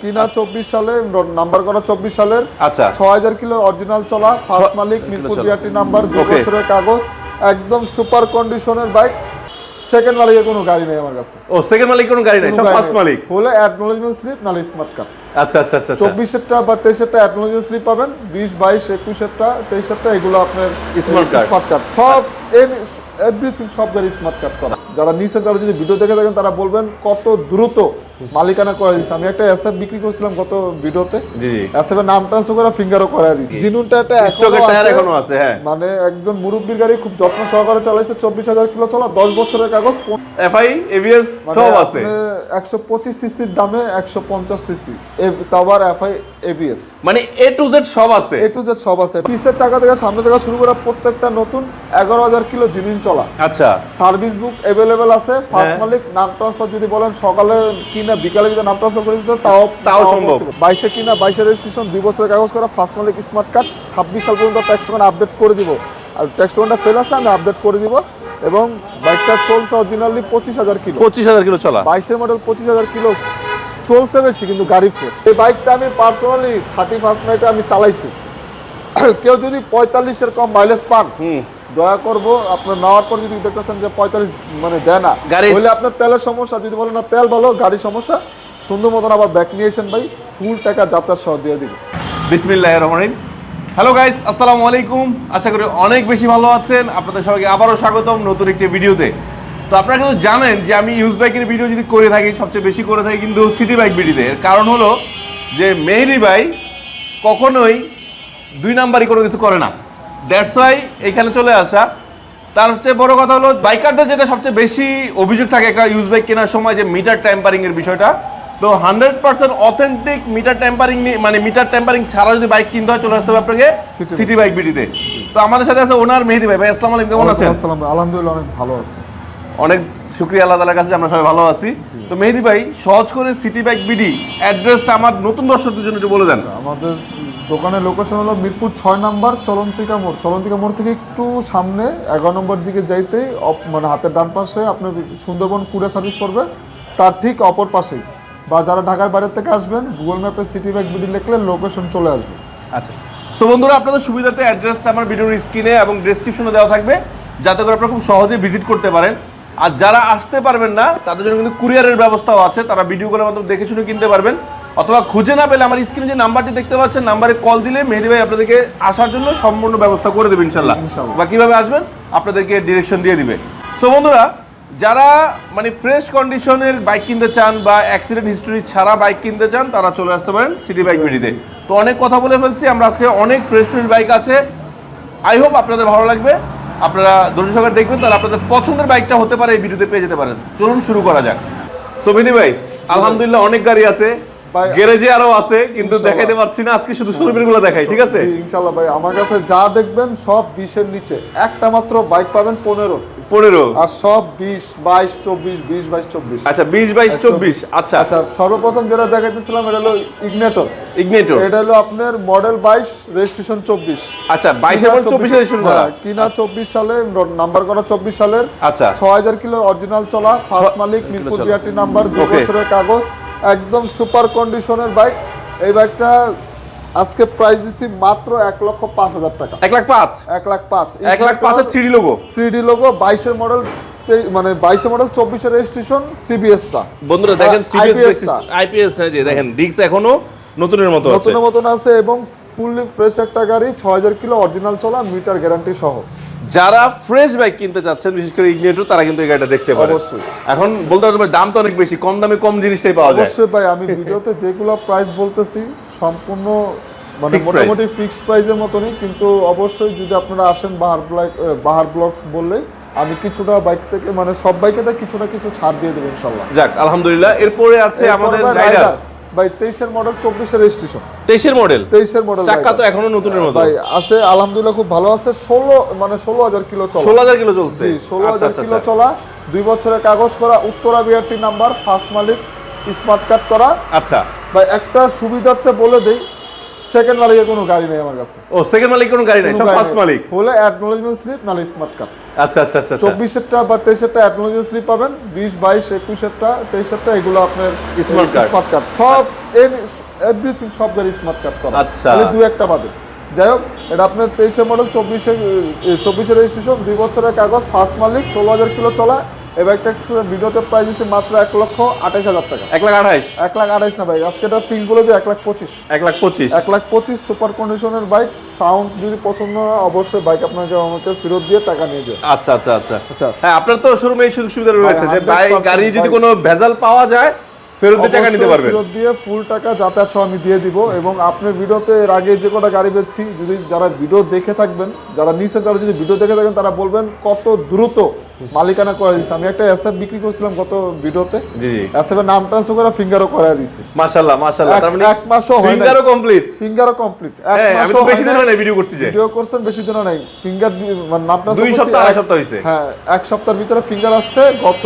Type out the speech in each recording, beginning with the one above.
কিনা চব্বিশ সালে নাম্বার করা চব্বিশ সালের। আচ্ছা। ছয় হাজার কিলো অরিজিনাল চলা ফার্স্ট মালিক মিরপুর। বিআরটি নাম্বার দু বছরের কাগজ একদম সুপার কন্ডিশনের বাইক। সেকেন্ড মালিকের কোনো গাড়ি নেই আমার কাছে। ও সেকেন্ড মালিক কোনো গাড়ি নাই সব ফার্স্ট মালিক? হলে অ্যাকনোলেজমেন্ট স্লিপ নালে স্মার্ট কার্ড আচ্ছা আচ্ছা আচ্ছা আচ্ছা। চব্বিশেরটা বা তেইশেরটা অ্যাকনোলেজমেন্ট স্লিপ পাবেন। বিশ বাইশ একুশেরটা তেইশেরটা এগুলো আপনার Smart card। স্মার্ট কার্ড সব এভরিথিং সব গাড়ি স্মার্ট কার্ড করা। যারা নিচে যারা যদি ভিডিও দেখে থাকেন তারা বলবেন কত দ্রুত মালিকানা করে দিচ্ছে আমি একটা এসএফ বিক্রি করছিলাম গত ভিডিওতে জি জি। এসএফ এর নাম ট্রান্সফার করে ফিঙ্গারও করে দিচ্ছি জিনুনটা একটা স্টকের টায়ার এখনও আছে হ্যাঁ। মানে একজন মুরব্বীর গাড়ি খুব যত্ন সহকারে চালাইছে চব্বিশ হাজার কিলো চলা দশ বছরের কাগজ এফআই এবিএস মানে সব আছে। একশো পঁচিশ সিসির দামে একশো পঞ্চাশ সিসি তারপর এফআই এবিএস মানে এ টু জেড সব আছে। এ টু জেড সব আছে। পিসের চাকা থেকে সামনের চাকা শুরু করে প্রত্যেকটা নতুন এগারো হাজার কিলো জিনিন চলা। আচ্ছা। সার্ভিস বুক অ্যাভেলেবেল আছে। ফার্স্ট হ্যাঁ। মালিক নাম ট্রান্সফার যদি বলেন সকালে কিনা বিকালে যদি নাম ট্রান্সফার করে দিতে তাও তাও সম্ভব। বাইশে কিনা বাইশে রেজিস্ট্রেশন দুই বছরের কাগজ করা ফার্স্ট মালিক স্মার্ট কার্ড ছাব্বিশ সাল পর্যন্ত ট্যাক্স টোকেন আপডেট করে দিব। আর ট্যাক্স টোকেনটা ফেল আছে আমি আপডেট করে দিব। এবং বাইকটা চলছে অরিজিনালি পঁচিশ হাজার কিলো। পঁচিশ হাজার কিলো চলা। বাইশের মডেল পঁচিশ হাজার কিলো চলছে বেশি কিন্তু গাড়ি ফ্রেশ এই বাইকটা আমি পার্সোনালি থার্টি ফার্স্ট নাইটে আমি চালাইছি। কেউ যদি পঁয়তাল্লিশের কম মাইলেজ পান দয়া করব আপনার নেওয়ার পর যদি দেখতেছেন যে পঁয়তাল্লিশ মানে দেয় না গাড়ি- হলে আপনার তেলের সমস্যা যদি বলেন না তেল ভালো গাড়ির সমস্যা সুন্দর মতন আবার ব্যাক নিয়ে এসেন ভাই ফুল টাকা যাত্রার সহ দিয়ে দিবে। বিসমিল্লাহ রহমানিন হ্যালো গাইস আসসালামু আলাইকুম। আশা করি অনেক বেশি ভালো আছেন। আপনাদের সবাইকে আবারও স্বাগতম নতুন একটি ভিডিওতে। তো আপনারা কিন্তু জানেন যে আমি ইউজ বাইকের ভিডিও যদি করে থাকি সবচেয়ে বেশি করে থাকি কিন্তু সিটি বাইক ভিডিওতে এর কারণ হলো যে মেহেদি ভাই কখনোই দুই নাম্বারই কোনো কিছু করে না। দ্যাটস ওয়াই এখানে চলে আসা। তার হচ্ছে বড় কথা হলো বাইকারদের যেটা সবচেয়ে বেশি অভিযোগ থাকে একটা ইউজ বাইক কেনার সময় যে মিটার ট্যাম্পারিং এর বিষয়টা। তো hundred percent authentic meter tampering মানে মিটার ট্যাম্পারিং ছাড়া যদি বাইক কিনতে হয় চলে আসতে হবে আপনাকে সিটি বাইক বিডিতে তো। আমাদের সাথে আছে ওনার মেহেদি ভাই। ভাই আসসালামু আলাইকুম কেমন আছেন? আসসালাম আলহামদুলিল্লাহ অনেক ভালো আছে। অনেক শুক্রিয়া আল্লাহ তালার কাছে আমরা সবাই ভালো আছি। তো মেহেদি ভাই সহজ করে সিটি বাইক বিডি অ্যাড্রেসটা আমার নতুন দর্শকদের জন্য একটু বলে দেন। আমাদের দোকানের লোকেশন হলো মিরপুর ছয় নাম্বার চলন্তিকা মোড়। চলন্তিকা মোড় থেকে একটু সামনে এগারো নম্বর দিকে যাইতেই মানে হাতের ডান পাশে আপনার সুন্দরবন কুরিয়ার সার্ভিস করবে। তার ঠিক অপর পাশেই। বা যারা ঢাকার বাইরের থেকে আসবেন গুগল ম্যাপে সিটি ব্যাগ বিডি লিখলে লোকেশন চলে আসবে। আচ্ছা। সো বন্ধুরা, আপনাদের সুবিধাতে অ্যাড্রেসটা আমার ভিডিওর স্ক্রিনে এবং ডেসক্রিপশনে দেওয়া থাকবে। যাতে করে আপনারা খুব সহজে ভিজিট করতে পারেন। আর যারা আসতে পারবেন না, তাদের জন্য কিন্তু কুরিয়ারের ব্যবস্থাও আছে। তারা ভিডিওগুলোর মাধ্যমে দেখে শুনে কিনতে পারবেন। অথবা খুঁজে না পেলে আমার স্ক্রিনে যে নাম্বারটি দেখতে পাচ্ছেন নাম্বারে কল দিলে মেহেদি ভাই আপনাদেরকে আসার জন্য সম্পূর্ণ ব্যবস্থা করে দেবে ইনশাল্লাহ। বা কীভাবে আসবেন আপনাদেরকে ডিরেকশন দিয়ে দিবে। সো বন্ধুরা যারা মানে ফ্রেশ কন্ডিশনের বাইক কিনতে চান বা অ্যাক্সিডেন্ট হিস্টোরি ছাড়া বাইক কিনতে চান তারা চলে আসতে পারেন সিটি বাইক বিডিতে তো অনেক কথা বলে ফেলছি আমরা আজকে অনেক ফ্রেশ ফ্রেশ বাইক আছে। আই হোপ আপনাদের ভালো লাগবে। আপনারা ধৈর্য সহকারে দেখবেন তাহলে আপনাদের পছন্দের বাইকটা হতে পারে এই ভিডিওতে পেয়ে যেতে পারেন। চলুন শুরু করা যাক। সো ভাই আলহামদুলিল্লাহ অনেক গাড়ি আছে। গ্যারেজে আরও আছে কিন্তু দেখাইতে পারছি না। আজকে শুধু শোরুমেরগুলো দেখাই ঠিক আছে? জি, ইনশাল্লাহ ভাই আমার কাছে যা দেখবেন সব বিশের নিচে। একটা মাত্র বাইক পাবেন পনেরো। পনেরো? আর সব বিশ বাইশ চব্বিশ বিশ বাইশ চব্বিশ। আচ্ছা বিশ বাইশ চব্বিশ আচ্ছা। আচ্ছা সর্বপ্রথম যেটা দেখাইতেছিলাম এটা হলো ইগনেটর ইগনেটর এটা হলো আপনার মডেল বাইশ রেজিস্ট্রেশন চব্বিশ। আচ্ছা বাইশ এবং চব্বিশে রেজিস্ট্রেশন করা। হ্যাঁ, কিনা চব্বিশ সালে নাম্বার করা চব্বিশ সালের। আচ্ছা। ছয় হাজার কিলো অরিজিনাল চলা ফার্স্ট মালিক মিরপুর। বিআরটি নাম্বার দু বছরের কাগজ। একদম সুপার কন্ডিশনের বাইক। এই বাইকটা আজকে প্রাইস দিচ্ছি মাত্র এক লক্ষ পাঁচ হাজার টাকা। এক লাখ পাঁচ? এক লাখ পাঁচ। এক লাখ পাঁচের three logo three D logo বাইশের মডেল মানে বাইশের মডেল চব্বিশের রেজিস্ট্রেশন সিবিএসটা বন্ধুরা দেখেন সিবিএস। আইপিএস দেখেন ডিক্স এখনও নতুনের মতো আছে। নতুন মতন আছে এবং ফুললি ফ্রেশ একটা গাড়ি ছয় হাজার কিলো অরিজিনাল চলা মিটার গ্যারান্টি সহ। যারা ফ্রেশ বাইক কিনতে চাচ্ছেন বিশেষ করে ইগনিটর তারা কিন্তু এই গাড়িটা দেখতে পারে। অবশ্যই। এখন বলতে পারবে দাম তো অনেক বেশি কম দামে কম জিনিসটাই পাওয়া যায়। অবশ্যই ভাই আমি ভিডিওতে যেগুলো প্রাইস বলতেছি সম্পূর্ণ মানে মোটামুটি ফিক্সড প্রাইসের মতনই কিন্তু অবশ্যই যদি আপনারা আসেন বাহার ব্লক বাহার ব্লগস বললে আমি কিছুটা বাইক থেকে মানে সব বাইকে কিছু না কিছু ছাড় দিয়ে দেবো ইনশাল্লাহ যাক আলহামদুলিল্লাহ। এরপরে আছে আমাদের রাইডার ভাই তেইশের মডেল চব্বিশের রেজিস্ট্রেশন তেইশের মডেল তেইশের মডেল চাক্কা তো এখনও নতুনের মতো। ভাই আছে আলহামদুলিল্লাহ খুব ভালো আছে। ষোলো মানে ষোলো হাজার কিলো চলা। ষোলো হাজার কিলো চলছে? জি ষোলো হাজার কিলো। চলা। দুই বছরের কাগজ করা উত্তরা বিআরটি নাম্বার ফার্স্ট মালিক স্মার্ট কার্ড করা। আচ্ছা। ভাই একটা সুবিধার্থে বলে দেই সেকেন্ড মালিকের কোনো গাড়ি নেই আমার কাছে। ও সেকেন্ড মালিক কোনো গাড়ি নাই সব ফার্স্ট মালিক। হলে অ্যাকনোলেজমেন্ট স্লিপ নালে স্মার্ট কার্ড আচ্ছা আচ্ছা আচ্ছা আচ্ছা। চব্বিশেরটা বা তেইশেরটা অ্যাকনোলজি স্লিপ পাবেন বিশ বাইশ একুশেরটা তেইশেরটা এগুলো আপনার। স্মার্ট কার্ড সব এভরিথিং সব গাড়ি স্মার্ট কার্ড করা আচ্ছা। খালি দু একটা বাদে যাই হোক এটা আপনার তেইশে মডেল চব্বিশে চব্বিশে রেজিস্ট্রেশন দুই বছরের কাগজ ফার্স্ট মালিক ষোলো হাজার কিলো চলা এবার একটা ভিডিওতে প্রাইস দিচ্ছি মাত্র এক লক্ষ আঠাশ হাজার টাকা। এক লাখ আঠাইশ? এক লাখ আঠাইশ না ভাই আজকে এটা ফিক্স বলে যে এক লাখ পঁচিশ। এক লাখ পঁচিশ? এক লাখ পঁচিশ সুপার কন্ডিশনের বাইক সাউন্ড যদি পছন্দ হয় অবশ্যই বাইক আপনাকে আমাকে ফেরত দিয়ে টাকা নিয়ে যায় আচ্ছা আচ্ছা আচ্ছা। আচ্ছা। হ্যাঁ আপনার তো শোরুমে এই সুযোগ সুবিধা রয়েছে যে বাইক গাড়ি যদি কোনো ভেজাল পাওয়া যায় ফেরত দিয়ে টাকা নিতে পারবেন। ফেরত দিয়ে ফুল টাকা যাতায়াত সহ আমি দিয়ে দিব এবং আপনার ভিডিওতে এর আগে যে কটা গাড়ি বেচছি যদি যারা ভিডিও দেখে থাকবেন যারা নিচে যারা যদি ভিডিও দেখে থাকেন তারা বলবেন কত দ্রুত মালিকানা করে দিচ্ছে আমি একটা এসএফ বিক্রি করছিলাম গত ভিডিওতে। জি জি। এসএফ এর নাম ট্রান্সফার করে ফিঙ্গারও করে দিছি। মাশাআল্লাহ মাশাআল্লাহ। তার মানে এক মাসও হয় ফিঙ্গারও কমপ্লিট ফিঙ্গারও কমপ্লিট এক হ্যাঁ আমি বেশি দিন। হয় না ভিডিও করছি যে। ভিডিও করছেন বেশি দিনও নাই। ফিঙ্গার মানে নাম transfer দুই সপ্তাহ আড়াই সপ্তাহ হয়েছে হ্যাঁ এক সপ্তাহের ভিতরে ফিঙ্গার আসছে। গত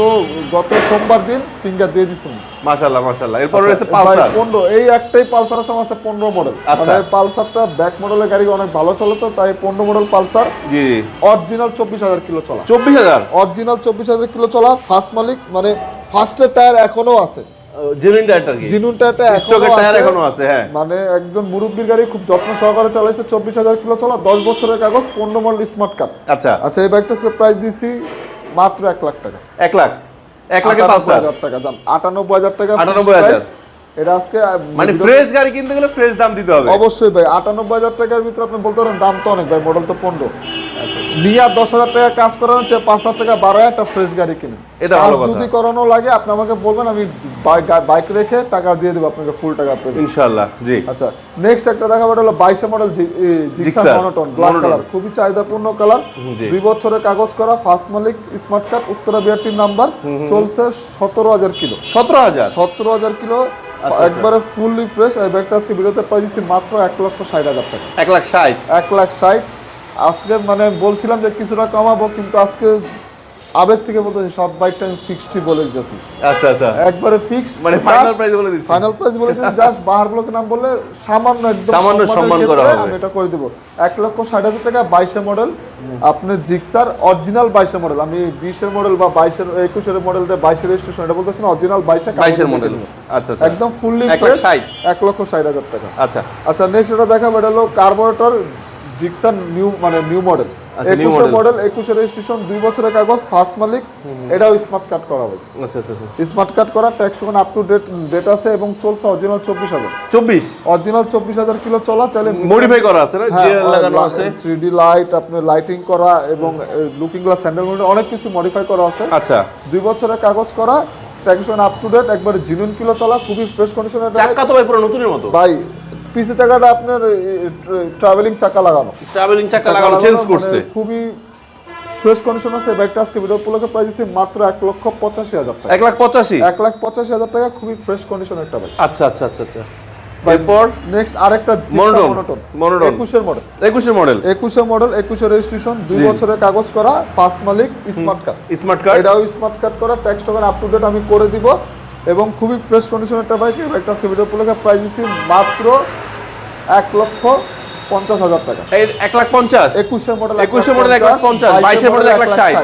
গত সোমবার দিন ফিঙ্গার দিয়ে দিছি। মাশাআল্লাহ মাশাআল্লাহ। এরপর আচ্ছা, রয়েছে পালসার। পনেরো এই একটাই পালসার আছে আমার কাছে পনেরো মডেল আচ্ছা। মানে পালসারটা ব্যাক মডেলের গাড়ি অনেক ভালো চলে তো তাই পনেরো মডেল পালসার। জি জি। অরিজিনাল চব্বিশ হাজার কিলো চলা। চব্বিশ হাজার? অরিজিনাল চব্বিশ হাজার কিলো চলা ফার্স্ট মালিক মানে ফার্স্টের টায়ার এখনও আছে। জেনুইন টায়ারটা কি? জিনুন টায়ারটা স্টকের টায়ার এখনও আছে। হ্যাঁ। মানে একজন মুরব্বীর গাড়ি খুব যত্ন সহকারে চালাইছে চব্বিশ হাজার কিলো চলা দশ বছরের কাগজ পনেরো মডেল স্মার্ট কার্ড আচ্ছা। আচ্ছা এই বাইকটা প্রাইস দিছি মাত্র এক লাখ টাকা। এক লাখ। এক লাখে পালসার হাজার। টাকা জান আটানব্বই হাজার টাকা 98,000 price। এটা আজকে মানে ফ্রেশ গাড়ি কিনতে গেলে ফ্রেশ দাম দিতে হবে। অবশ্যই ভাই আটানব্বই হাজার টাকার ভিতরে আপনি বলতে পারেন দাম তো অনেক ভাই মডেল তো পনেরো। নিয়ে দশ হাজার টাকা কাজ করানো হচ্ছে পাঁচ হাজার টাকা বারো একটা ফ্রেশ গাড়ি কিনে এটা কাজ যদি করানো লাগে আপনি আমাকে বলবেন আমি বাইক রেখে টাকা দিয়ে দেবো আপনাকে ফুল টাকা পেবেন ইনশাআল্লাহ জি। আচ্ছা নেক্সট একটা এটা হলো বাইশে model Gixxer monotone black colour খুবই চাহিদাপূর্ণ কালার দুই বছরের কাগজ করা ফার্স্ট মালিক স্মার্ট কার্ড উত্তরা বিআরটির নাম্বার চলছে সতেরো হাজার কিলো। সতেরো হাজার? সতেরো হাজার কিলো। একবারে ফুললি ফ্রেশ আর ব্যাগটা আজকে বিরতে পাইছি মাত্র এক লক্ষ ষাট হাজার টাকা। এক লাখ ষাট। এক লাখ ষাট। আজকে মানে বলছিলাম যে কিছুটা কমাবো কিন্তু আজকে আবেগ থেকে বলতেছি সব বাইকটা আমি ফিক্সডই বলে দিতেছি। আচ্ছা আচ্ছা। একবারে ফিক্সড মানে ফাইনাল প্রাইস বলে দিচ্ছি। ফাইনাল প্রাইস বলে দিচ্ছি জাস্ট বাহার ব্লকের নাম বললে সামান্য একদম সামান্য সম্মান করা হবে। আমি এটা করে দেবো। এক লক্ষ ষাট হাজার টাকা বাইশে মডেল আপনার জিক্সার অরিজিনাল বাইশে মডেল আমি বিশের মডেল বা বাইশের একুশের মডেল বাইশের রেজিস্ট্রেশন এটা বলতেছি না অরিজিনাল বাইশে বাইশের মডেল আচ্ছা আচ্ছা। একদম ফুললি ফ্রেশ। এক লক্ষ ষাট হাজার টাকা। আচ্ছা। আচ্ছা নেক্সট এটা দেখাবো এটা হলো কার্বোরেটর জিক্সার নিউ মানে নিউ মডেল একুশে মডেল একুশে রেজিস্ট্রেশন দুই বছরের কাগজ ফার্স্ট মালিক এটাও স্মার্ট কার্ড করা হবে। আচ্ছা আচ্ছা আচ্ছা। স্মার্ট কার্ড করা tax token up to date date আছে এবং চলছে অরিজিনাল চব্বিশ হাজার। চব্বিশ? অরিজিনাল চব্বিশ হাজার কিলো চলা চাইলে মডিফাই করা আছে হ্যাঁ, লাগানো আছে। থ্রি ডি লাইট আপনার লাইটিং করা এবং লুকিং গ্লাস হ্যান্ডেল অনেক কিছু মডিফাই করা আছে। আচ্ছা। দুই বছরের কাগজ করা ট্যাক্স আপ টু ডেট একবারে জিনুন কিলো চলা খুবই ফ্রেশ কন্ডিশনের চাক্কা তো ভাই পুরো নতুনের মতো। ভাই পিছে চাকাটা আপনার ট্রাভেলিং চাকা লাগানো। ট্রাভেলিং চাকা লাগানো চেঞ্জ করছে। মানে খুবই ফ্রেশ কন্ডিশন আছে। ব্যাগটা আজকে ভিডিও উপলক্ষে প্রাইস দিচ্ছি মাত্র এক লক্ষ পঁচাশি হাজার টাকা। এক লাখ পঁচাশি? এক লাখ পঁচাশি হাজার টাকা খুবই ফ্রেশ কন্ডিশন একটা বাইক আচ্ছা আচ্ছা আচ্ছা আচ্ছা। এরপর? নেক্সট আরেকটা Monoton, মনোটন Monoton। একুশের মডেল একুশের মডেল মডেল রেজিস্ট্রেশন বছরের কাগজ করা মালিক স্মার্ট কার্ড স্মার্ট কার্ড এটাও স্মার্ট কার্ড করা tax token up to date আমি করে দিব। এবং খুবই ফ্রেশ কন্ডিশন একটা বাইক এই বাইকটা আজকে ভিডিও উপলক্ষে প্রাইস দিচ্ছি মাত্র এক লক্ষ পঞ্চাশ হাজার টাকা। এই এক লাখ পঞ্চাশ? একুশে মডেল একুশে মডেল এক লাখ পঞ্চাশ বাইশের মডেল এক লাখ ষাট।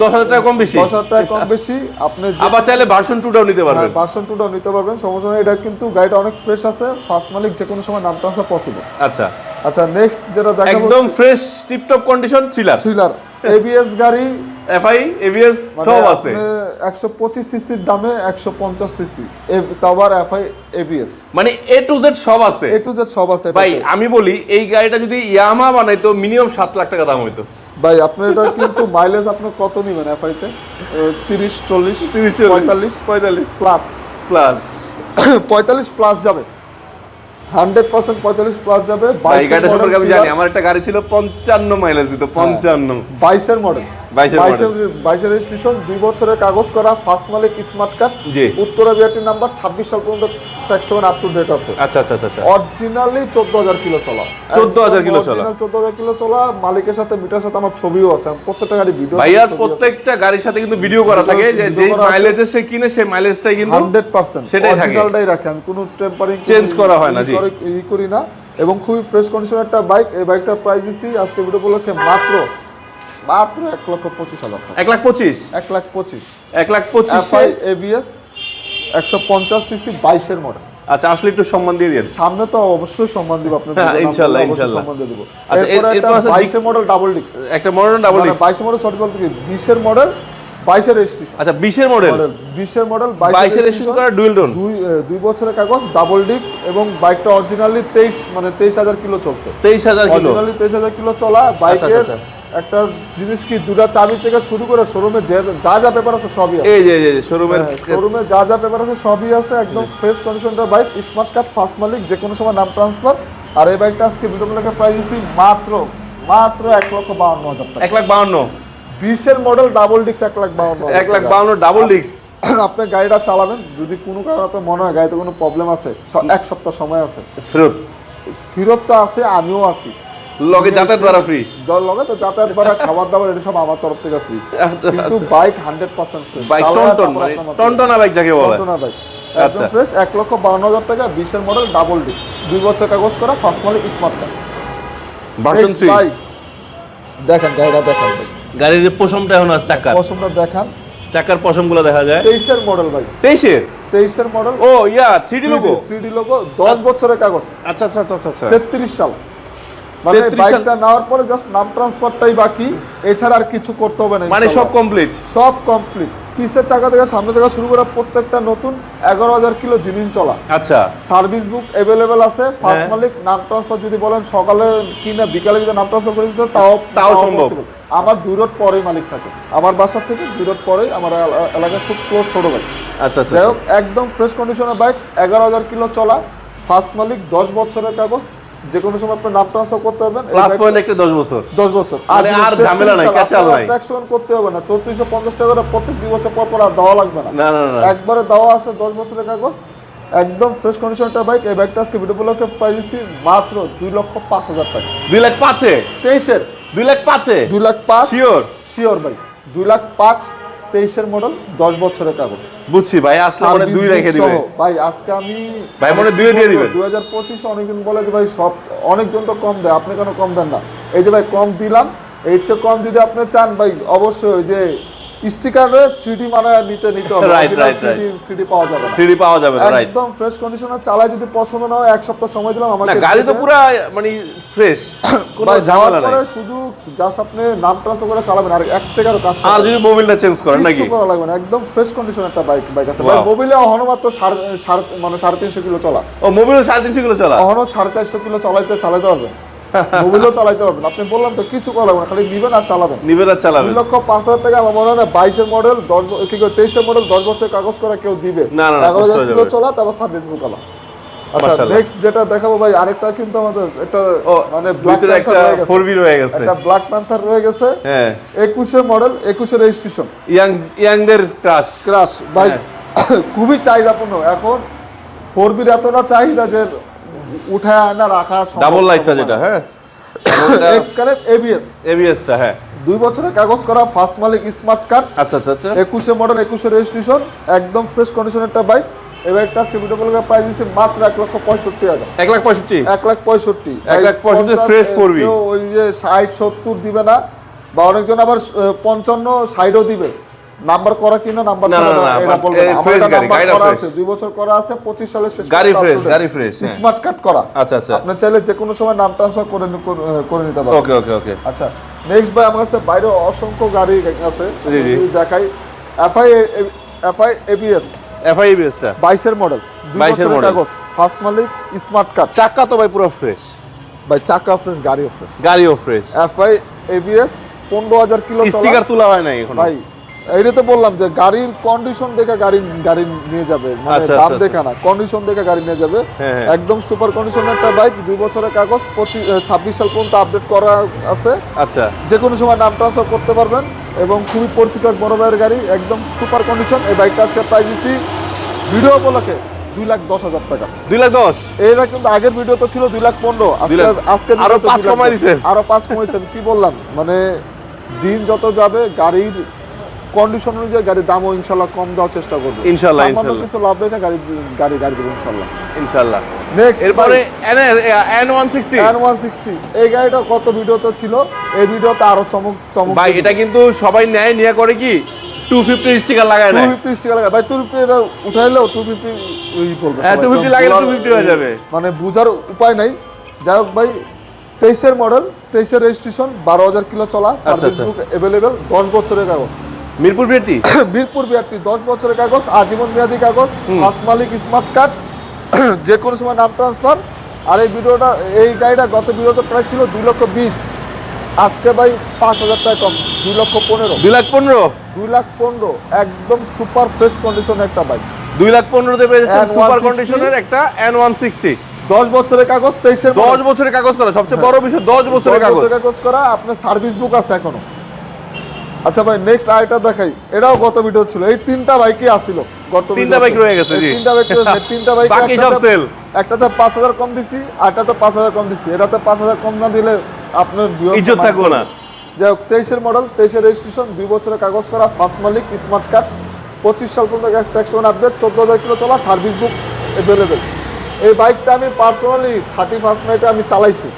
দশ হাজার টাকা কম বেশি? দশ হাজার টাকা কম বেশি। আপনি আবার চাইলে ভার্সন টুটাও নিতে পারবেন। পার্সন টুটাও নিতে পারবেন। সমস্যা নেই এটা কিন্তু গাড়িটা অনেক ফ্রেশ আছে। ফার্স্ট মালিক যে কোনো সময় নাম ট্রান্সফার পসিবল আচ্ছা। আচ্ছা নেক্সট যেটা দেখাবো একদম fresh tiptop condition thriller thriller ABS গাড়ি এফআই এবিএস মানে সব আছে। একশো পঁচিশ সিসির দামে একশো পঞ্চাশ সিসি তারপর এফআই এবিএস মানে এ টু জেড সব আছে। এ টু জেড সব আছে ভাই আমি বলি এই গাড়িটা যদি ইয়ামা বানাইতো মিনিমাম সাত লাখ টাকা দাম হইতো। ভাই আপনি এটা কিন্তু মাইলেজ আপনি কত নেবেন এফআইতে তিরিশ চল্লিশ তিরিশ পঁয়তাল্লিশ? পঁয়তাল্লিশ। প্লাস প্লাস পঁয়তাল্লিশ প্লাস যাবে। হান্ড্রেড পার্সেন্ট পঁয়তাল্লিশ প্লাস যাবে। ভাই এই 22 গাড়িটা model সম্পর্কে আমি জানি আমার একটা গাড়ি ছিল পঞ্চান্ন মাইলেজ দিত পঞ্চান্ন। বাইশের মডেল 22 এর বাইশের বাইশের রেজিস্ট্রেশন দুই বছরের কাগজ করা ফার্স্ট মালিক স্মার্ট কার্ড জি। উত্তরা বিআরটির নাম্বার ছাব্বিশ সাল পর্যন্ত tax token up to date আছে আচ্ছা আচ্ছা আচ্ছা আচ্ছা অরিজিনালি চোদ্দ হাজার কিলো চলা 14,000 কিলো চলা। চোদ্দ হাজার কিলো চলা মালিকের সাথে মিটার সাথে আমার ছবিও আছে প্রত্যেকটা গাড়ি ভিডিও ভাইয়ার প্রত্যেকটা গাড়ির সাথে কিন্তু ভিডিও করা থাকে যে মাইলেজে সে কিনে সেই মাইলেজটাই কিন্তু হান্ড্রেড পার্সেন্ট সেটাই থাকে। অরিজিনালটাই রাখে আমি কোনো টেম্পারিং Change করা হয় না, জি। ই করি না এবং খুবই ফ্রেশ কন্ডিশন একটা বাইক এই বাইকটার প্রাইস দিচ্ছি আজকে ভিডিও উপলক্ষে মাত্র মাত্র এক লক্ষ পঁচিশ হাজার টাকা। এক লাখ পঁচিশ? এক লাখ পঁচিশ। এক লাখ পঁচিশে? এবিএস একশো পঞ্চাশ সিসি বাইশের মডেল। আচ্ছা আসলে একটু সম্মান দিয়ে দিন সামনে তো অবশ্যই সম্মান দিব আপনার হ্যাঁ, ইনশাল্লাহ, ইনশাল্লাহ। সম্মান দিয়ে দিব। আচ্ছা, এর- এরপর আছে জি- বাইশের মডেল ডাবল ডিক্স একটা মডেল ডাবল মানে বাইশের মডেল সরি বলতে কি? বিশের মডেল বাইশের রেজিস্ট্রেশন আচ্ছা বিশের মডেল মডেল বিশের মডেল বাইশের বাইশের রেজিস্ট্রেশন করা ডুয়েল টোন দুই দুই বছরের কাগজ ডাবল ডিক্স এবং বাইকটা অরিজিনালি তেইশ মানে তেইশ হাজার কিলো চলছে। তেইশ হাজার কিলো? অরিজিনালি তেইশ হাজার কিলো চলা আচ্ছা, বাইকের আচ্ছা। একটা জিনিস কি দুটা চাবি থেকে শুরু করে শোরুমে যা যা পেপার আছে সবই আছে। এই যে এই যে শোরুমের শোরুমে যা যা পেপার আছে সবই আছে একদম ফ্রেশ কন্ডিশনটার বাইক স্মার্ট কার্ড ফার্স্ট মালিক যে কোনো সময় নাম ট্রান্সফার আর এই বাইকটা আজকে ভিডিও লেখা প্রাইস দিচ্ছি মাত্র মাত্র এক লক্ষ বাউন্ন হাজার টাকা। এক লাখ বাউন্ন। বিশের মডেল ডাবল ডিক্স এক লাখ বাউন্ন। এক লাখ বাউন্ন ডাবল ডিক্স আপনি গাড়িটা চালাবেন যদি কোনো কারণে আপনার মনে হয় গাড়িতে কোনো প্রবলেম আছে এক সপ্তাহ সময় আছে। ফেরত। ফিরত তো আছে আমিও আছি। লগে যাতায়াত ভাড়া ফ্রি জল লগে তো যাতায়াত ভাড়া খাবার দাবার এটা সব আমার তরফ থেকে ফ্রি আচ্ছা কিন্তু bike hundred percent free bike ton টন মানে টনটনা বাইক যাকে বলে। টনটনা বাইক আচ্ছা। একদম ফ্রেশ এক লক্ষ বাউন্ন হাজার টাকা বিশের মডেল ডাবল ডিস্ক দুই বছর কাগজ করা ফার্স্ট মালিক স্মার্ট কার্ড ভার্সন থ্রি দেখেন গাড়িটা দেখান গাড়ির পশমটা এখন আছে চাকার। পশমটা দেখান। চাকার পশমগুলো দেখা যায়। তেইশের মডেল ভাই তেইশের? তেইশের মডেল ও yeah three D logo three D logo দশ বছরের কাগজ। আচ্ছা আচ্ছা আচ্ছা আচ্ছা। তেত্রিশ সাল। মানে 33 সাল। বাইকটা নেওয়ার পরে জাস্ট নাম ট্রান্সফারটাই বাকি। এছাড়া আর কিছু করতে হবে না মানে সব কমপ্লিট সব কমপ্লিট পিসের চাকা থেকে সামনের চাকা শুরু করে প্রত্যেকটা নতুন এগারো হাজার কিলো জিনিস চলা। আচ্ছা। সার্ভিস বুক অ্যাভেলেবেল আছে ফার্স্ট হ্যাঁ। মালিক নাম ট্রান্সফার যদি বলেন সকালে কিনা বিকালে যদি নাম ট্রান্সফার করে দিতে তাও তাও সম্ভব। আমার দুই রোড পরেই মালিক থাকে। আমার বাসা থেকে দুই রোড পরেই আমার এলা- এলাকায় খুব ক্লোজ ছোট ভাই আচ্ছা আচ্ছা যাই হোক একদম ফ্রেশ কন্ডিশনের বাইক এগারো হাজার কিলো চলা। ফার্স্ট মালিক দশ বছরের কাগজ। যে কোনো সময় আপনি নাম ট্রান্সফার করতে পারবেন প্লাস পয়েন্ট একটা দশ বছর। দশ বছর। মানে আর ঝামেলা নাই, ক্যাচাল নাই। ট্যাক্স করতে হবে না চৌত্রিশশো পঞ্চাশ টাকা করে প্রত্যেক দুই বছর পর পর আর দেওয়া লাগবে না। না না একবারে দেওয়া আছে দশ বছরের কাগজ একদম ফ্রেশ কন্ডিশনটা বাইক এই বাইকটা আজকে ভিডিও ব্লকে প্রাইস দিচ্ছি মাত্র দুই লক্ষ পাঁচ হাজার টাকা। দুই লাখ পাঁচে? তেইশের। দুই লাখ পাঁচে? দুই লাখ পাঁচ? শিওর শিওর ভাই দুই লাখ পাঁচ তেইশের মডেল দশ বছরের কাগজ। বুঝছি ভাই আসলে মানে দুই রেখে দিবে ভাই আজকে আমি ভাই মনে দুই দিয়ে দিবেন। দুই হাজার পঁচিশে অনেকজন বলে যে ভাই সব অনেকজন তো কম দেয় আপনি কেন কম দেন না? এই যে ভাই কম দিলাম। এর চেয়ে কম যদি আপনি চান ভাই অবশ্যই ওই যে স্টিকারে থ্রি মানে নিতে নিতে হবে। Right, right, থ্রি পাওয়া যাবে না। থ্রি পাওয়া যাবে রাইট একদম ফ্রেশ কন্ডিশনে চালায় যদি পছন্দ না হয় এক সপ্তাহ সময় দিলাম না গাড়ি তো পুরো মানে ফ্রেশ কোনো ঝামেলা নাই। শুধু জাস্ট আপনি নাম ট্রান্সফার করে চালাবেন আর এক টাকারও কাজ আর যদি মোবিলটা চেঞ্জ করেন নাকি? কিচ্ছু করা লাগবে না একদম ফ্রেশ কন্ডিশন একটা বাইক বাইক আছে। ভাই মোবিলে অহনো মাত্র মানে সাড়ে তিনশো কিলো চলা। ও মোবিল সাড়ে তিনশো কিলো চলা? অহনো সাড়ে চারশো কিলো চালাইতে চালাইতে পারবেন। মোবিলও চালাইতে পারবেন। আপনি বললাম তো কিছু করা না খালি নিবেন আর চালাবেন। নিবেন আর দুই লক্ষ পাঁচ হাজার টাকা আমার মনে হয় বাইশের মডেল দশ কি তেইশের মডেল দশ বছর কাগজ করে কেউ দিবে। না, না, এগারো হাজার কিলো চলা তারপর সার্ভিস বুক আলা আচ্ছা নেক্সট যেটা দেখাবো ভাই আরেকটা কিন্তু আমাদের একটা মানে ভিতরে একটা ফোর বি রয়ে গেছে। একটা ব্ল্যাক প্যান্থার রয়ে গেছে। হ্যাঁ। মডেল রেজিস্ট্রেশন ইয়াং ইয়াংদের ক্রাশ ক্রাশ ভাই হ্যাঁ। খুবই চাহিদাপূর্ণ। এখন ফোর বির এতটা চাহিদা যে উঠায় আনা রাখা ডাবল লাইটটা যেটা হ্যাঁ? এক্স কানেক্ট এবিএস এবিএসটা হ্যাঁ। দুই বছরের কাগজ করা ফার্স্ট মালিক স্মার্ট কার্ড আচ্ছা আচ্ছা আচ্ছা। একুশে মডেল একুশে রেজিস্ট্রেশন একদম ফ্রেশ কন্ডিশনের একটা বাইক এই বাইকটা আজকে ভিডিও বলে প্রাইস দিচ্ছে মাত্র এক লক্ষ পঁয়ষট্টি হাজার। এক লাখ পঁয়ষট্টি? এক লাখ পঁয়ষট্টি। এক লাখ পঁয়ষট্টি 4B ওই যে ষাট সত্তর দিবে না বা অনেকজন আবার পঞ্চান্ন ষাটও দিবে। নাম্বার করা কিনা নাম্বার না, না, না। আমার গাড়ি, গাড়িটা আছে দুই বছর করা আছে পঁচিশ সালের শেষ গাড়ি date। গাড়ি হ্যাঁ। স্মার্ট কার্ড করা। আচ্ছা আচ্ছা। আপনি চাইলে যে কোনো সময় নাম ট্রান্সফার করে করে- নিতে পারেন ওকে ওকে ওকে আচ্ছা নেক্সট ভাই আমার কাছে বাইরে অসংখ্য গাড়ি আছে। দেখাই। এফআই এফআই এবিএস এফআই এবিএসটা বাইশের মডেল দুই 22 এর। কাগজ। ফার্স্ট মালিক স্মার্ট কার্ড চাকা তো ভাই পুরো ফ্রেশ ভাই চাকা ফ্রেশ গাড়িও ফ্রেশ গাড়িও ফ্রেশ এফআই এবিএস পনেরো হাজার কিলো চলা। স্টিকার তোলা হয় নাই এখন। ভাই এইটা তো বললাম যে গাড়ির কন্ডিশন দেখে গাড়ি গাড়ি নিয়ে যাবে। মানে আচ্ছা, দাম আচ্ছা, দেখে না কন্ডিশন দেখে গাড়ি নিয়ে যাবে। হ্যাঁ, হ্যাঁ। একদম সুপার কন্ডিশনের একটা বাইক দুই বছরের কাগজ পঁচিশ ছাব্বিশ সাল পর্যন্ত আপডেট করা আছে। আচ্ছা। যে কোনো সময় নাম ট্রান্সফার করতে পারবেন এবং খুবই পরিচিত এক বড় ভাইয়ের গাড়ি একদম সুপার কন্ডিশন এই বাইকটা আজকে প্রাইস দিচ্ছি ভিডিও উপলক্ষে দুই লাখ দশ হাজার টাকা। দুই লাখ দশ? এইটা কিন্তু আগের ভিডিও তো ছিল দুই লাখ পনেরো আজকে আরও পাঁচ দশ। দিছেন। আরও পাঁচ কমাইছেন কি বললাম? মানে দিন যত যাবে গাড়ির কন্ডিশন অনুযায়ী গাড়ির দামও ইনশাল্লাহ কম দেওয়ার চেষ্টা করব। ইনশাল্লাহ, ইনশাল্লাহ। কিছু লাভ রেখে গাড়ি গাড়ি গাড়ি দেবো ইনশাল্লাহ ইনশাল্লাহ নেক্সট এরপরে N one sixty N one sixty এই গাড়িটা কত ভিডিওতে ছিল? এই ভিডিওতে আরও চমক চমক ভাই এটা কিন্তু সবাই নেয় নিয়ে করে কি? টু ফিফটি স্টিকার লাগায় টু নেয় ফিফটি স্টিকার লাগায়। ভাই টু ফিফটি এটা উঠাইলেও টু ফিফটি পড়বে হ্যাঁ, সবাই। 250 লাগালে বলার- 250 হয়ে যাবে। মানে বুঝার উপায় নাই। যাই হোক ভাই তেইশের মডেল তেইশের রেজিস্ট্রেশন বারো হাজার কিলো চলা সার্ভিস। বুক অ্যাভেলেবেল দশ বছরের কাগজ। মিরপুর বিয়েটি মিরপুর বিআরটি দশ বছরের কাগজ আজীবন মেয়াদী কাগজ ফার্স্ট মালিক স্মার্ট কার্ড যে কোনো সময় নাম ট্রান্সফার আর এই ভিডিওটা এই গাড়িটা গত ভিডিওতে প্রায় ছিল দুই লক্ষ বিশ। আজকে ভাই পাঁচ হাজার টাকা কম দুই লক্ষ পনেরো। দুই লাখ পনেরো? দুই লাখ পনেরো একদম সুপার ফ্রেশ কন্ডিশন একটা বাইক দুই লাখ পনেরোতে পেয়ে যাচ্ছেন সুপার কন্ডিশনের একটা এন ওয়ান সিক্সটি দশ বছরের কাগজ তেইশের দশ বছরের কাগজ করা সবচেয়ে বড় বিষয় দশ বছরের কাগজ। কাগজ করা আপনার সার্ভিস বুক আছে এখনও। আচ্ছা ভাই নেক্সট আইটা দেখাই। এটাও গত ভিডিও ছিল। এই তিনটা বাইকই আসিল গত তিনটা বাইক। রয়ে গেছে, জি। তিনটা বাইক রয়েছে তিনটা বাইক বাকি সব sell। একটাতে পাঁচ হাজার কম দিছি পাঁচ হাজার কম দিছি। এটাতে পাঁচ হাজার কম না দিলে আপনার ইজ্জত থাকব না। যাই হোক তেইশের মডেল তেইশের রেজিস্ট্রেশন দুই বছরের কাগজ করা ফার্স্ট মালিক স্মার্ট কার্ড পঁচিশ সাল পর্যন্ত ট্যাক্স আপডেট চোদ্দ হাজার কিলো চলা সার্ভিস বুক অ্যাভেলেবেল এই বাইকটা আমি পার্সোনালি থার্টি ফার্স্ট নাইটে আমি চালাইছি।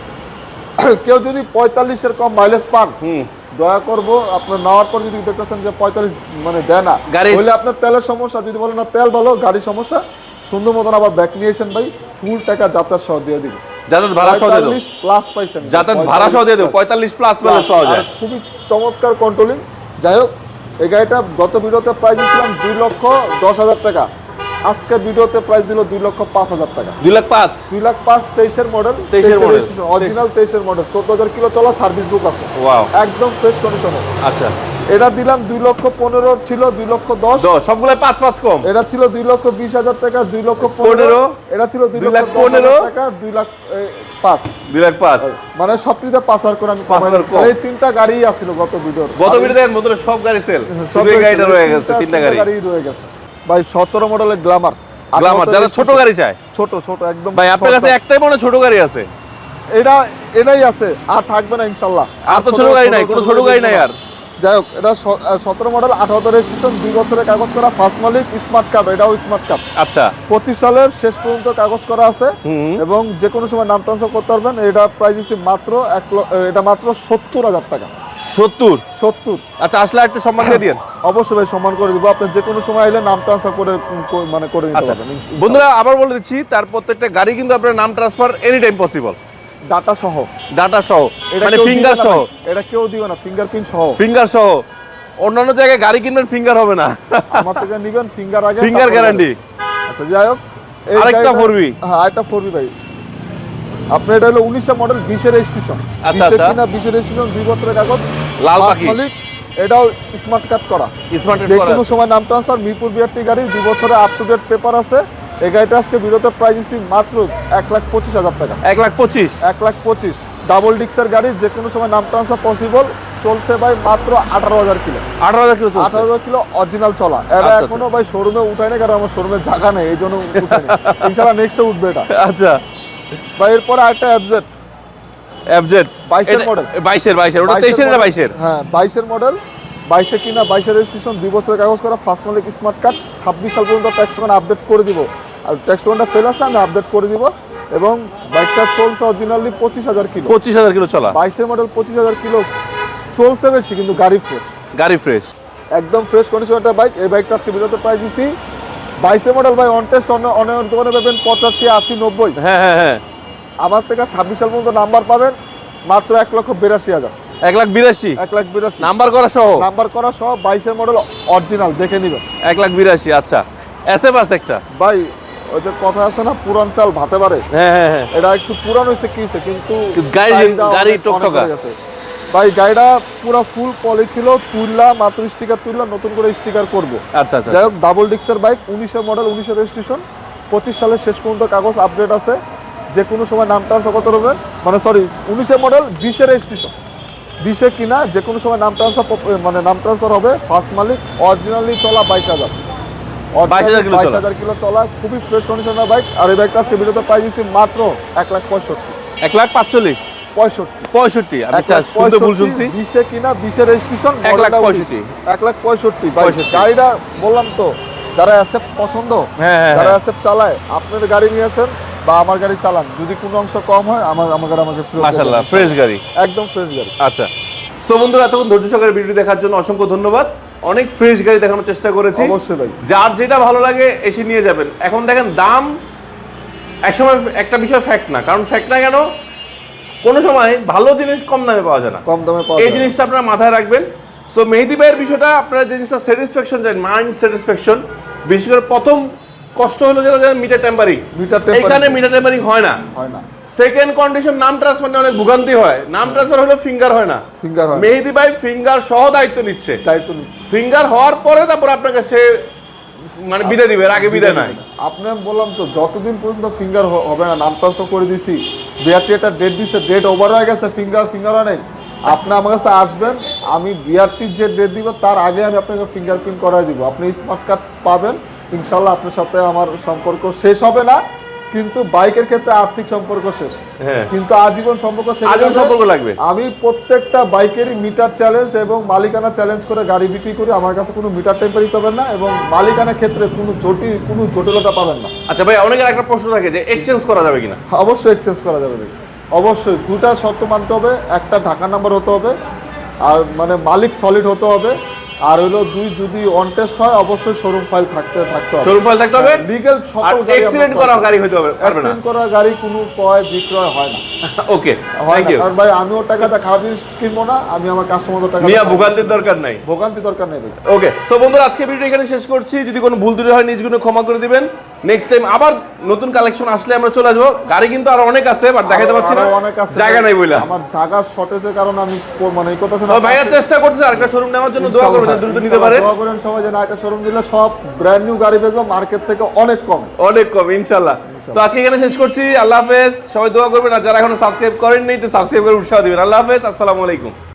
কেউ যদি পঁয়তাল্লিশের কম মাইলেজ পান হুম। দয়া করব আপনার নেওয়ার পর যদি দেখতেছেন যে পঁয়তাল্লিশ মানে দেয় না গাড়ি- হলে আপনার তেলের সমস্যা যদি বলেন না তেল ভালো গাড়ির সমস্যা সুন্দর মতন আবার ব্যাক নিয়ে এসেন ভাই ফুল টাকা যাতায়াত সহ দিয়ে দিবে যাতায়াত ভাড়া সহ দিয়ে প্লাস পাইছেন যাতায়াত ভাড়া সহ দিয়ে দেবো। পঁয়তাল্লিশ প্লাস যায় খুবই চমৎকার কন্ট্রোলিং যাই হোক এই গাড়িটা গত ভিডিওতে প্রাইস দিয়েছিলাম দুই লক্ষ দশ হাজার টাকা। আজকের ভিডিওতে প্রাইস দিল দুই লক্ষ পাঁচ হাজার টাকা। দুই লাখ পাঁচ? দুই লাখ পাঁচ তেইশের মডেল 23 এর অরিজিনাল তেইশের মডেল চোদ্দ হাজার কিলো চলা সার্ভিস বুক আছে। একদম ফ্রেশ কন্ডিশনে আচ্ছা। এটা দিলাম দুই লক্ষ পনেরো ছিল দুই লক্ষ দশ। সবগুলো পাঁচ পাঁচ কম। এটা ছিল দুই লক্ষ বিশ হাজার টাকা দুই লক্ষ পনেরো। এটা ছিল দুই লক্ষ পনেরো। টাকা দুই লাখ পাঁচ। দুই লাখ পাঁচ। মানে সবটিতে পাঁচ হাজার করে আমি পাঁচ হাজার দিচ্ছি। এই তিনটা গাড়ি আছিল গত ভিডিওর। গত ভিডিও দেখেন বন্ধুরা সব গাড়ি সেল সব গাড়িটা রয়ে গেছে তিনটা- গাড়ি। রয়ে গেছে। ভাই সতেরো মডেলের গ্লামার গ্লামার যারা ছোট গাড়ি চায়। ছোট ছোট একদম ভাই আপনার কাছে একটাই মনে ছোট গাড়ি আছে। এটা এটাই আছে। আর থাকবে না ইনশাল্লাহ। আর তো ছোট গাড়ি নাই, কোনো ছোট গাড়ি নাই আর। যাই হোক এটা সতেরো মডেল আঠারো রেজিস্ট্রেশন দুই বছরের কাগজ করা ফার্স্ট মালিক স্মার্ট কাপ এটাও স্মার্ট কাপ আচ্ছা। পঁচিশ সালের শেষ পর্যন্ত কাগজ করা আছে এবং যে কোনো সময় নাম ট্রান্সফার করতে পারবেন এটা প্রাইস দিচ্ছি মাত্র এক এটা মাত্র সত্তর হাজার টাকা। সত্তর? সত্তর। আচ্ছা আসলে একটু সম্মান দিয়ে দিন অবশ্যই ভাই সম্মান করে দিব। আপনি যে কোনো সময় এলে নাম ট্রান্সফার করে করে- মানে করে দিতে আচ্ছা। পারবেন বন্ধুরা আবার বলে দিচ্ছি তার প্রত্যেকটা গাড়ি কিন্তু আপনার নাম transfer any time possible data সহ। ডাটা সহ এটা মানে ফিঙ্গার সহ। এটা কেউ দিবে না ফিঙ্গারপ্রিন্ট সহ। ফিঙ্গার সহ। অন্যান্য জায়গায় গাড়ি কিনবেন ফিঙ্গার হবে না। আমার থেকে নিবেন ফিঙ্গার আগে ফিঙ্গার গ্যারান্টি আচ্ছা যাই হোক আরেকটা 4V হ্যাঁ আরেকটা ফোরবি ভাই। আপনার এটা হলো উনিশের মডেল বিশের রেজিস্ট্রেশন আচ্ছা, বিশের আচ্ছা। কিনা বিশের রেজিস্ট্রেশন দুই বছরের কাগজ লাল। মালিক এটাও স্মার্ট কার্ড করা। স্মার্ট যে কোনো সময় নাম ট্রান্সফার মিরপুর বিআরটি গাড়ি দুই বছরের আপ টু ডেট পেপার আছে। এই গাড়িটা আজকে বিরত প্রাইস দিচ্ছি মাত্র এক লাখ পঁচিশ হাজার টাকা। এক লাখ পঁচিশ? এক লাখ পঁচিশ। ডাবল ডিক্সের গাড়ি যে কোনো সময় নাম ট্রান্সফার পসিবল চলছে ভাই মাত্র আঠারো হাজার কিলো। আঠারো হাজার কিলো আঠারো কিলো অরিজিনাল চলা। এটা আচ্ছা, আচ্ছা। এখনও ভাই শোরুমে উঠায় না কারণ আমার শোরুমে জায়গা নেই এই জন্য ইনশাল্লাহ নেক্সটে উঠবে এটা। আচ্ছা। ভাই এরপরে আরেকটা অ্যাবজেট 22 এর model। বাইশের বাইশের। ওটা তেইশের না বাইশের? হ্যাঁ বাইশের মডেল বাইশে কিনা বাইশের রেজিস্ট্রেশন দুই বছরের কাগজ করা ফার্স্ট মালিক স্মার্ট কার্ড ছাব্বিশ সাল পর্যন্ত ট্যাক্স আপডেট করে দিব। আর ট্যাক্স টোকেনটা ফেল আছে আমি আপডেট করে দিব। এবং বাইকটা চলছে অরিজিনালি পঁচিশ হাজার কিলো। পঁচিশ হাজার কিলো চলা। বাইশের মডেল পঁচিশ হাজার কিলো চলছে বেশি কিন্তু গাড়ি ফ্রেশ গাড়ি ফ্রেশ একদম ফ্রেশ কন্ডিশন একটা বাইক এই বাইকটা আজকে বিরত প্রাইস দিচ্ছি বাইশের মডেল ভাই অন টেস্ট অন্য অনেক দোকানে পাবেন পঁচাশি আশি নব্বই। হ্যাঁ হ্যাঁ হ্যাঁ। আমার থেকে ছাব্বিশ সাল পর্যন্ত নাম্বার পাবেন মাত্র এক লক্ষ বিরাশি হাজার। এক লাখ বিরাশি? এক লাখ বিরাশি। নাম্বার করা সহ? নাম্বার করা সহ বাইশের মডেল অরিজিনাল দেখে নিবেন। এক লাখ বিরাশি আচ্ছা। এস এফ আছে একটা? ভাই ওই যে কথা আছে না পুরান চাল ভাতে পারে। হ্যাঁ হ্যাঁ হ্যাঁ। এটা একটু পুরান হয়েছে কি হয়েছে কিন্তু গাড়ি- টকটকা। ভাই গাড়িটা পুরো ফুল পলি ছিল তুললা মাত্র স্টিকার তুললা নতুন করে স্টিকার করব। আচ্ছা আচ্ছা। যাই হোক ডাবল ডিক্সের বাইক উনিশের মডেল উনিশের রেজিস্ট্রেশন পঁচিশ সালের শেষ পর্যন্ত কাগজ আপডেট আছে। যে কোনো সময় নাম ট্রান্সফার করতে পারবেন মানে সরি উনিশের মডেল বিশের রেজিস্ট্রেশন বিশে কিনা যে কোনো সময় নাম ট্রান্সফার মানে নাম ট্রান্সফার হবে। ফার্স্ট মালিক অরিজিনালি চলা বাইশ হাজার। 22,000 কিলো বাইশ হাজার কিলো চলা খুবই ফ্রেশ কন্ডিশনের বাইক আর এই বাইকটা আজকে বিরত প্রাইস দিচ্ছি মাত্র এক লাখ পঁয়ষট্টি। এক লাখ পাঁচচল্লিশ। পঁয়ষট্টি। পঁয়ষট্টি শুনতে ভুল শুনছি। বিশে কিনা রেজিস্ট্রেশন এক লাখ পঁয়ষট্টি। এক লাখ পঁয়ষট্টি। গাড়িটা বললাম তো যারা অ্যাসেপ্ট পছন্দ হ্যাঁ, হ্যাঁ, যারা হ্যাঁ। অ্যাসেপ্ট চালায় আপনার গাড়ি নিয়ে আসেন বা আমার গাড়ি চালান যদি কোনো অংশ কম হয় আমার আমার গাড়ি আমাকে। ফ্রেশ গাড়ি। একদম ফ্রেশ গাড়ি। আচ্ছা। সো বন্ধুরা এতক্ষণ ধৈর্য সহকারে ভিডিও দেখার জন্য অসংখ্য ধন্যবাদ। অনেক ফ্রেশ গাড়ি দেখানোর চেষ্টা করেছি। অবশ্যই ভাই। যার যেটা ভালো লাগে এসে নিয়ে যাবেন। এখন দেখেন দাম একসময় একটা বিষয় ফ্যাক্ট না কারণ ফ্যাক্ট না কেন? কোনো সময় ভালো জিনিস কম দামে পাওয়া যায় না। কম দামে পাওয়া এই জিনিসটা আপনারা মাথায় রাখবেন। সো মেহেদি ভাইয়ের বিষয়টা আপনারা যে জিনিসটা স্যাটিসফ্যাকশন চাই মাইন্ড স্যাটিসফ্যাকশন বিশেষ করে প্রথম কষ্ট হলো যেটা মিটার টেম্পারিং মিটার টেম্পারিং এখানে মিটার টেম্পারিং হয় না। হয় না। সেকেন্ড কন্ডিশন নাম ট্রান্সফার অনেক ভোগান্তি হয়। নাম ট্রান্সফার হলো ফিঙ্গার হয় না। ফিঙ্গার হয় মেহেদি ভাই ফিঙ্গার সহ দায়িত্ব নিচ্ছে। দায়িত্ব নিচ্ছি। ফিঙ্গার হওয়ার পরে তারপর আপনাকে সে মানে বিদায় দিবে আগে বিদায় নাই। আপনি বললাম তো যতদিন পর্যন্ত ফিঙ্গার হবে না নাম ট্রান্সফার করে দিছি বিআরটি একটা ডেট দিচ্ছে ডেট ওভার হয়ে গেছে ফিঙ্গার ফিঙ্গার হয় নাই। আপনি আমার কাছে আসবেন আমি বিআরটির যে ডেট দিব তার আগে আমি আপনাকে ফিঙ্গারপ্রিন্ট করাই দিব। আপনি স্মার্ট কার্ড পাবেন ইনশাল্লাহ আপনার সাথে আমার সম্পর্ক শেষ হবে না। কিন্তু বাইকের ক্ষেত্রে আর্থিক সম্পর্ক শেষ। হ্যাঁ। কিন্তু আজীবন সম্পর্ক আজীবন সম্পর্ক লাগবে। আমি প্রত্যেকটা বাইকেরই মিটার চ্যালেঞ্জ এবং মালিকানা চ্যালেঞ্জ করে গাড়ি বিক্রি করি আমার কাছে কোনো মিটার টেম্পারি পাবেন না এবং মালিকানা ক্ষেত্রে কোনো জটিল কোনো জটিলতা পাবেন না। আচ্ছা ভাই অনেকের একটা প্রশ্ন থাকে যে এক্সচেঞ্জ করা যাবে কিনা? অবশ্যই এক্সচেঞ্জ করা যাবে। অবশ্যই দুটা শর্ত মানতে হবে একটা ঢাকা নাম্বার হতে হবে আর মানে মালিক সলিড হতে হবে। আর হলো দুই যদি অন টেস্ট হয় অবশ্যই শোরুম ফাইল থাকতে থাকতে হবে। শোরুম ফাইল থাকতে হবে? লিগ্যাল সকল এক্সিডেন্ট করা। গাড়ি হতে হবে এক্সিডেন্ট করা গাড়ি কোনো ক্রয় বিক্রয় হয় না। ওকে থ্যাংক ইউ কারণ ভাই আমিও টাকাটা খারাপ জিনিস কিনবো না আমি আমার কাস্টমারদের টাকা মিয়া ভোগান্তির দরকার নাই। ভোগান্তি দরকার নেই ওকে সো বন্ধুরা আজকে ভিডিও এখানে শেষ করছি। যদি কোনো ভুল ত্রুটি হয় নিজগুলো ক্ষমা করে দিবেন। নেক্সট টাইম আবার নতুন কালেকশন আসলে আমরা চলে আসব। গাড়ি কিন্তু আরও অনেক আছে বাট দেখাতে পারছি না। অনেক আছে। জায়গা নাই বইলা। আমার জায়গার শর্টেজের কারণে আমি মানে এই কথা শুনে ভাইয়া চেষ্টা করতেছে আরেকটা শোরুম নেওয়ার জন্য দোয়া করবেন দ্রুত নিতে পারে। দোয়া করেন সবাই যেন একটা শোরুম দিলে সব ব্র্যান্ড নিউ গাড়ি বেচবো মার্কেট থেকে অনেক কম। অনেক কম ইনশাল্লাহ। তো আজকে এখানে শেষ করছি আল্লাহ হাফেজ। সবাই দোয়া করবেন আর যারা এখনও সাবস্ক্রাইব করেননি একটু সাবস্ক্রাইব করে উৎসাহ দিবেন। আল্লাহ হাফেজ আসসালামু আলাইকুম।